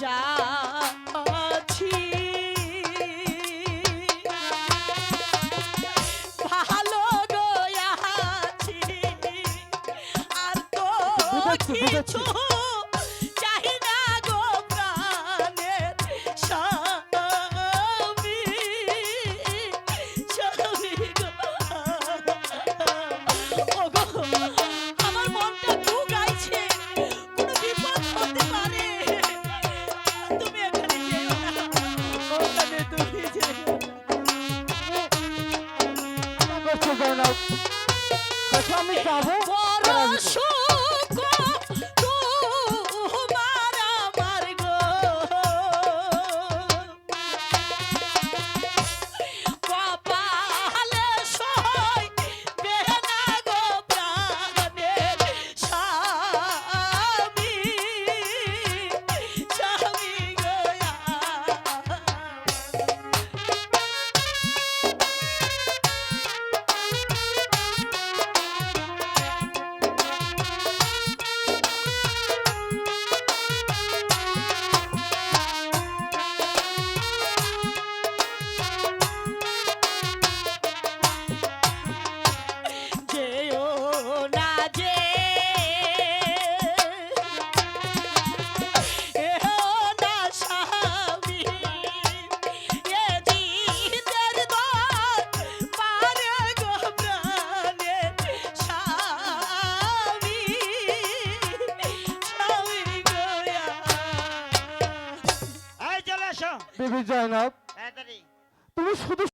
যা আছি ভালো গো আছি আর তো কিছু করছ জয়নাব দেখো আমি যাব বিবি জয়নাব। তুমি শুধু